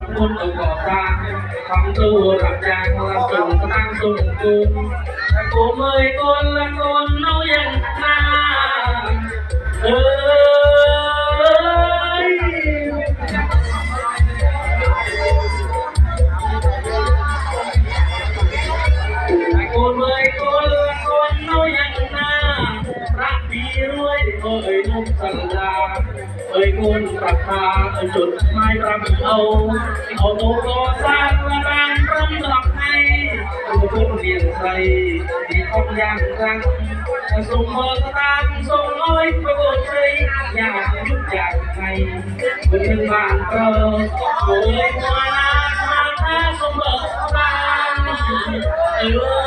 គុណទៅកសាងខំទូរាប់យ៉ាងរាប់ជុំស្ដាំទុំគុំតែគុំអើយគុណលគុណនៅយ៉ាងណាអើយតែកូនមើល អើយនោះសន្តាអើយកូនប្រាថ្នាអើយជន់ស្មាយប្រាំអូអូនក៏សាងបានព្រមស្លាប់ថ្ងៃគុណនាងស្រីទីអត់យ៉ាងខ្លាំងសូមមើលស្ដាំសូមអើយប្រកូនស្រីយ៉ាងយុគយ៉ាងថ្ងៃគុណនឹងបានប្រើអើយមកណាមកណាសូមមើលស្ដាំអើយ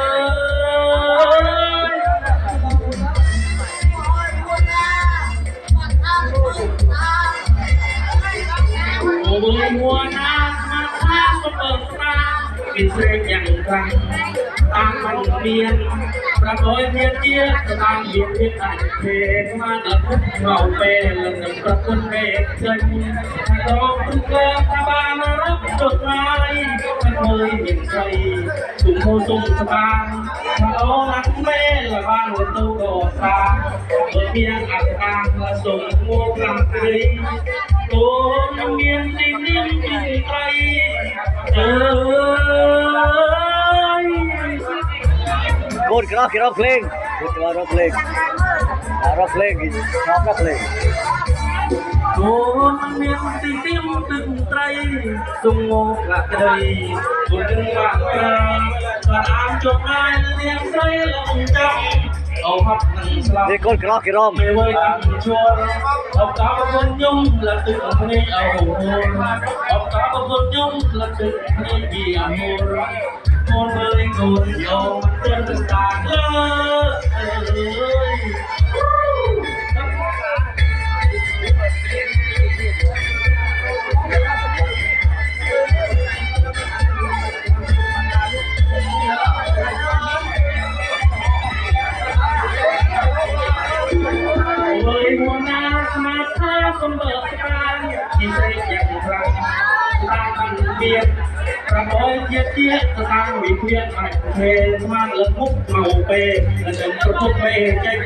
មួណាស្មាថាសុបស្រាពីស្រែកយ៉ាងខ្លាំងតាមមិនមានប្រកយមានជាតាមមានភាពអត់ទេស្មានអត់ងៅពេលនឹងប្រគុណពេកចេញក៏ព្រឹកថាបានរកចុះឡាយមិនមើលមានស្រីគុំហូសុំស្បាងថាអូណាក់មេលបានទៅក៏សាបើមានអត់អាងសុំមកខ្លាំងព្រីគូនមានទី នាងទីត្រីអើយកូនក្រោះគេរកភ្លេ អូនមានទីទៀមទឹកត្រីទំងកត្រីគុណបាក់ប្រាក៏អានជប់ឡាយនាងស្រីលំចាំអូហត់នឹងស្លាប់នេះកូនក្រោះគេរមពេលវេលាជួរអបតាប្រគុណញុំលទ្ធិអភ័យអូអបតាប្រគុណញុំលទ្ធិអភ័យពីអមរកូនមើលកូនយកចិត្តស្ដាប់លើ មេថាសម្បត្តិបានជាស្រីជាខ្លាំងតាមមានប្រមោជាតិជាតិតាមវិភានអាចពេលស្មានលឹកមុខមកពេលនឹងប្រពុកពេលចេញ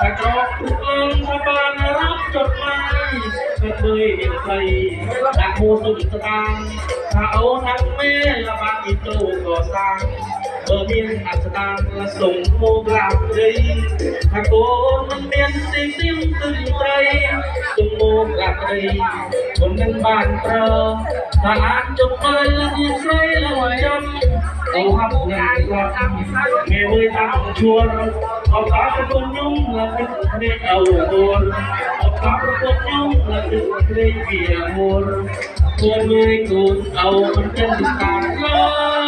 តែក្រពួកអង្គបានរាប់ចត់មកទៅធ្វើមានស្រីដាក់គូសុខស្ដាងថាអូនហាក់មេលបាក់ពីទូក៏សាងបើមានអស្ចារ្យសុំគោក្រាបដីថាកូនមិនមានទីទីមទឹង ត្រីទុំមកក្រាបដីគុននឹងបានប្រើថាអាចជប់ទៅជាស្រីលំចាំអូហាប់ងាយគាត់មេមួយតាមជួលអបតាប្រពន្ធញុំលទឹកនេះអោហួរអបតាប្រពន្ធញុំលទឹកនេះវាហួរគួរមួយគូនអោមិនចិនស្តា